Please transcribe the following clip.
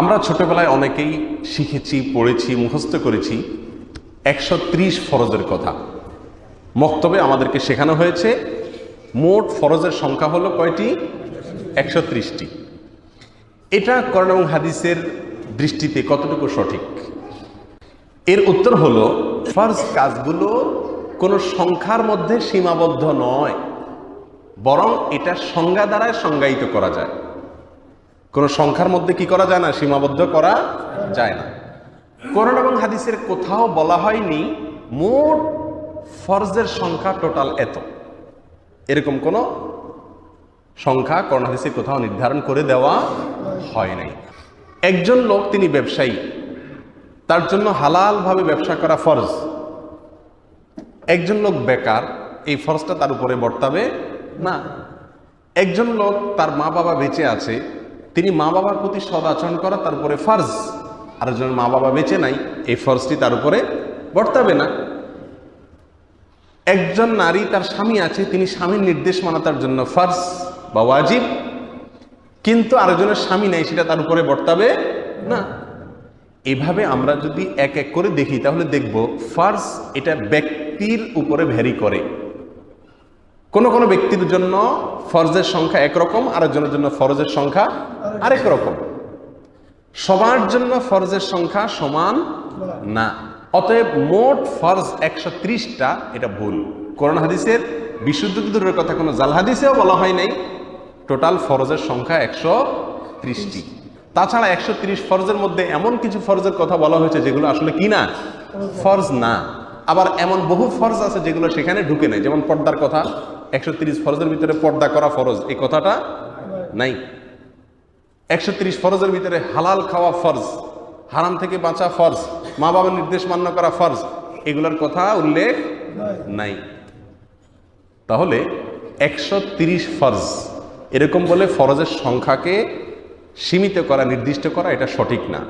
আমরা ছোটবেলায় অনেকেই শিখেছি, পড়েছি, মুখস্থ করেছি একশো ত্রিশ ফরজের কথা। মক্তবে আমাদেরকে শেখানো হয়েছে, মোট ফরজের সংখ্যা হলো কয়টি? একশো ত্রিশটি। এটা করণ এবং হাদিসের দৃষ্টিতে কতটুকু সঠিক? এর উত্তর হলো, ফরজ কাজগুলো কোনো সংখ্যার মধ্যে সীমাবদ্ধ নয়, বরং এটা সংজ্ঞা দ্বারাই সংজ্ঞায়িত করা যায়। কোনো সংখ্যার মধ্যে কি করা যায় না? সীমাবদ্ধ করা যায় না। কোরআন এবং হাদিসের কোথাও বলা হয়নি মোট ফরজের সংখ্যা টোটাল এত। এরকম কোনো সংখ্যা কোরআন হাদিসে কোথাও নির্ধারণ করে দেওয়া হয় নাই। একজন লোক তিনি ব্যবসায়ী। তার জন্য হালালভাবে ব্যবসা করা ফরজ। একজন লোক বেকার, এই ফরজটা তার উপরে বর্তাবে না। একজন লোক তার মা বাবা বেঁচে আছে তিনি মা বাবার প্রতি সদাচরণ করা তার উপরে ফরজ। আর একজন মা বাবা বেঁচে নাই, এই ফরজটি তার উপরে বর্তাবে না। একজন নারী তার স্বামী আছে, তিনি স্বামীর নির্দেশ মানা তার জন্য ফরজ বা ওয়াজিব, কিন্তু আরেকজনের স্বামী নেই, সেটা তার উপরে বর্তাবে না। এভাবে আমরা যদি এক এক করে দেখি, তাহলে দেখব ফার্স এটা ব্যক্তির উপরে ভ্যারি করে। কোন কোন ব্যক্তির জন্য ফরজের সংখ্যা একরকম, আরেকজনের জন্য ফরজের সংখ্যা আরেক রকম। সবার জন্য ফরজের সংখ্যা সমান না। অতএব মোট ফরজ একশো ত্রিশটা, এটা ভুল। করোনা হাদিসের বিশুদ্ধ দূরের কথা কোনো জাল হাদিসেও বলা হয় নাই। টোটাল ফরজের সংখ্যা একশো ত্রিশটি। তাছাড়া একশো তিরিশ ফরজের মধ্যে এমন কিছু ফরজের কথা বলা হয়েছে যেগুলো আসলে কি না? ফরজ না। আবার এমন বহু ফরজ আছে যেগুলো সেখানে ঢুকে নেই, যেমন পর্দার কথা। একশো তিরিশ ফরজের ভিতরে পর্দা করা ফরজ, এই কথাটা নাই। একশো তিরিশ ফরজের ভিতরে হালাল খাওয়া ফরজ, হারাম থেকে বাঁচা ফরজ মা বাবার নির্দেশ মান্য করা ফরজ, এগুলোর কথা উল্লেখ নাই। তাহলে একশো তিরিশ ফরজ, এরকম বলে ফরজের সংখ্যাকে সীমিত করা, নির্দিষ্ট করা এটা সঠিক না।